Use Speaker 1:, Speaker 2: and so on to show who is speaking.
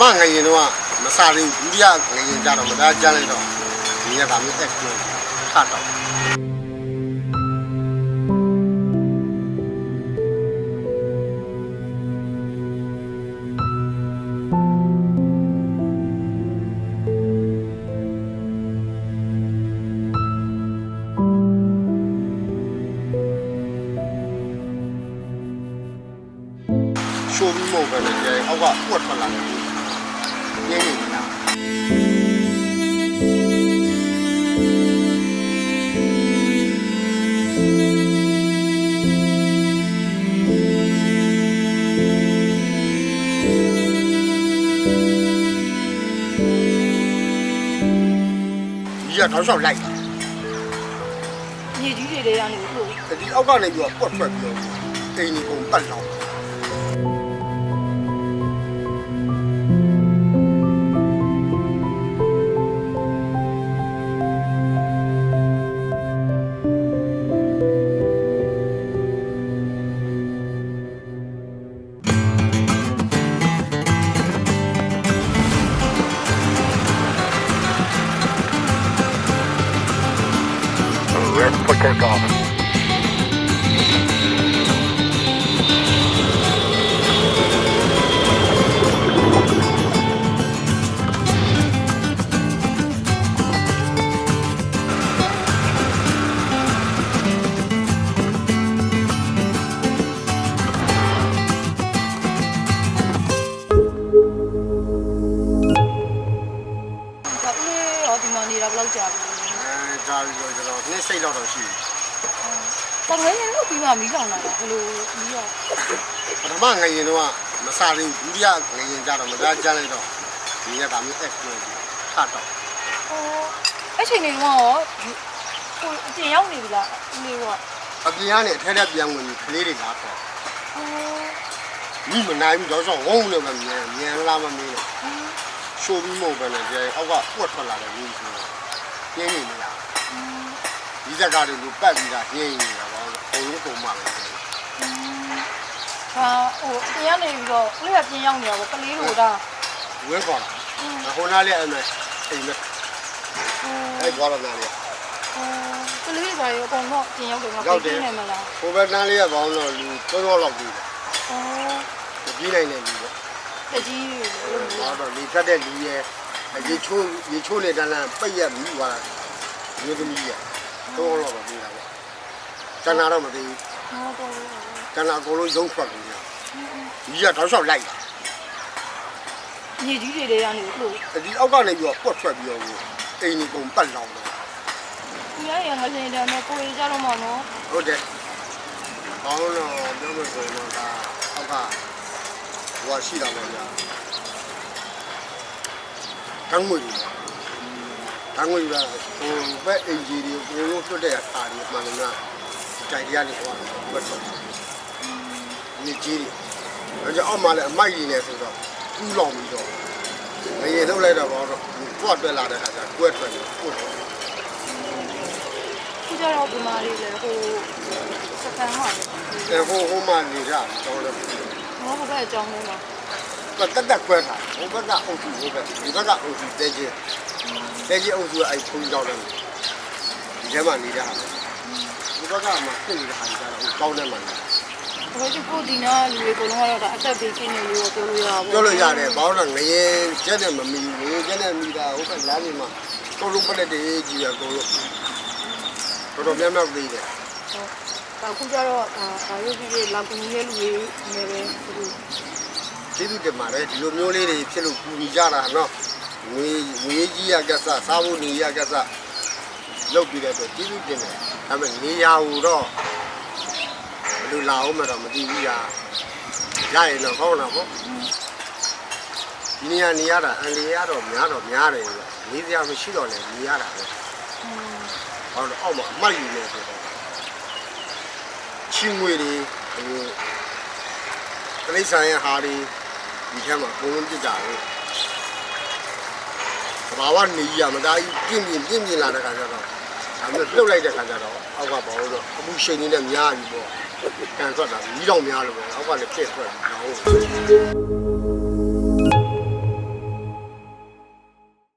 Speaker 1: ငရင်တော့မစားသေးဘူးဒုတိယငရင်ကြတော့မသားကြမ်းလိုက်တော့ဒီကဒါမျိုးတက်ပြောထတော့ရှိုးပြီးမဟုတ်ပဲလေဒီအောက်ကပွက်ထွက်လာတယ် ငင်းနေပြီလားဒီကထောက်လျှောက်လိုက်တာ
Speaker 2: မြေကြီးတွေတွေကနေလို့
Speaker 1: ဒီအောက်ကနေပြီး တော့ပွက်ထွ အဲဒါပြီးတော့ကျွန်တော်နှစ်စိတ်တော့တော့ရှိတယ်။
Speaker 2: တော်တော်လေးလို့ပြီးမှမီးလောင်လာတာဘယ်လိုမီးရော
Speaker 1: ပထမငရင်တော့မစားသေးဘူးဒုတိယငရင်ကြတော့မသားကြမ်းလိုက်တော့ဒီကဒါမျိုးတက်ပြောထတော့။
Speaker 2: အော်အဲ့ချိန်နေတော့ရောကိုအပြင်ရောက်နေပြီလားဦးလေးရော
Speaker 1: အပြင်ကနေအထက်ထက်ပြန်ဝင်ပြီးကလေးတွေလာတော့။
Speaker 2: အော်
Speaker 1: မိမနိုင်ဘူးတော့ဆိုဝုန်းလို့ပဲမြန်မြန်လာမမင်းလို့ရှိုးပြီးမဟုတ်ပဲလေဒီအောက်ကပွက်ထွက်လာတယ်ဘူးဆိုတော့ငင်းနေမလားဒီ ဇက်ကားတွေလူပတ်ပြီးတာငင်းနေတာပေါ့ဘုံလုံးပုံမှန်ပဲ
Speaker 2: ဟာဟိုအပြင်ကနေပြီးတော့ဦးလေးကပြင်ရောက်နေတာပေါ့ကလေးတို့ဒါ
Speaker 1: ဝဲခေါ်လာဟိုနားလေးအဲ့မဲ့အိမ်မဲ့အဲ့ခေါ်လာနားလေး
Speaker 2: ကလေးတွေပါရောအကုန်တော့ပြင်ရောက်တယ်တော့ပြင်နေမလား
Speaker 1: ဟိုဘက်နားလေးကဘောင်းတော့လူသုံးတော့လောက်ပြီးတယ်။
Speaker 2: အော်
Speaker 1: ပြေးနိုင်တယ်လူပေါ့
Speaker 2: တကြီးတွေလို့
Speaker 1: ဟောတော့လေဖြတ်တဲ့လူရဲ့ရေချိုးရေချိုးနေတဲ့လမ်းပိတ်ရပြီးသွားတာရေသမီးရဲ့ သုံးတော့လောက်ပြီးတာပေါ့ကျန်တာတော့မသိဘူး
Speaker 2: ဟောတော့
Speaker 1: ကျန်တာအကုန်လုံးရုံးထွက်ပြီးတာကြီးကတောက်လျှောက်လိုက်တာ
Speaker 2: မြေကြီးတွေတွေကနေလို့
Speaker 1: ဒီအောက်ကနေပြီးတော့ပွက်ထွက်ပြီးတော့အိမ်ကြီးကုန်ပတ်လောင်တော့
Speaker 2: ဦးရရငလင်းတယ်နဲ့ကိုရီကြတော့မှနော်
Speaker 1: ဟုတ်တယ်ဘောင်းတော့ပြောမယ်ဆိုရင်တော့ဒါအောက်ကဟိုရှိတာပေါ့ညာတန်း ငွေတွေတန်းငွေကဟိုဘက်အင်ဂျီတွေကိုလုံးလွတ်တဲ့အခါတွေမှန်တယ်များကြိုင်ရနေဟောဘက်တော့ဒီကြီးတွေအဲကြောင့်အောက်မှာလည်းအမိုက်ကြီးနေဆိုတော့ကူးလောင်ပြီးတော့ငရေထုတ်လိုက်တော့ဘောတော့တွတ်တွက်လာတဲ့အခါကျကွဲထွက်ပြီးပို့တော့
Speaker 2: ခုကြတော့ဒီမာလေးလေဟိုစကန်မှာ
Speaker 1: အဲဟိုဟိုမှနေကြတော့လည်း
Speaker 2: ဟောဘက်အကြောင်းလေးမှာ
Speaker 1: တက်တက်ခွဲထားဟိုဘက်ကအုပ်စုဟိုဘက်ဒီဘက်ကအုပ်စုတဲချင်း တဲချင်းအုပ်စုအဲ့ဖုန်းကြောင်းတယ်ဒီထဲမှာနေကြတာဒီဘက်ကမှပြည့်နေတဲ့ဟာကြတော့ကောင်းတယ်မှန်တယ်
Speaker 2: ဘယ်ဒီကိုဒီနာလူတွေအကုန်လုံးကတော့အသက်ပေးခြင်းတွေလို့ပြောလို့ရပါဘူး
Speaker 1: ပြောလို့ရတယ်ဘာလို့လဲငရင်ကျက်နဲ့မမီငရင်ကျက်နဲ့မီတာဟိုဘက်လမ်းကြီးမှာတော်လုံးပလက်တေးကြီးရကုန်လို့တော်တော်များများပြီးတယ်
Speaker 2: ဟုတ်အခုကြတော့အာရုပ်ကြီးတွေလောက်ကူနေတဲ့လူတွေနေပဲသူ
Speaker 1: ကျေးဇူးတင်ပါတယ်ဒီလိုမျိုးလေးတွေဖြစ်လို့ကူညီကြတာနော် ငွေငွေကြီးရကစားစားဖို့နေရကစားလုပ်ပြီးတဲ့အတွက်ကျေးဇူးတင်တယ်ဒါပေမဲ့နေရာဟူတော့ဘယ်လိုလာအောင်မတော့မသိဘူးညာရရင်တော့ကောင်းတာပေါ့ဒီနေရာနေရတာအန်လီရတော့များတော့များတယ်ဗျနေစရာမရှိတော့လဲနေရတာပဲဟောတော့အောက်မှာအမိုက်ယူနေဆိုတော့ချင်းငွေတွေဟိုတရိษံရဲ့ဟာတွေဒီထဲမှာဘုံလုံးပြစ်ကြတယ် ဘာဝနေရမသားကြီးပြင်းပြင်းပြင်းပြင်းလာတဲ့ခါကျတော့ဒါမျိုးလှုပ်လိုက်တဲ့ခါကျတော့အောက်ကဘောတော့အမှုရှိန်နေတဲ့များပြီပေါ့ကန်ထွက်တာကြီးတော့များလို့ပဲအောက်ကလည်းပြည့်ထွက်ပြီးတော့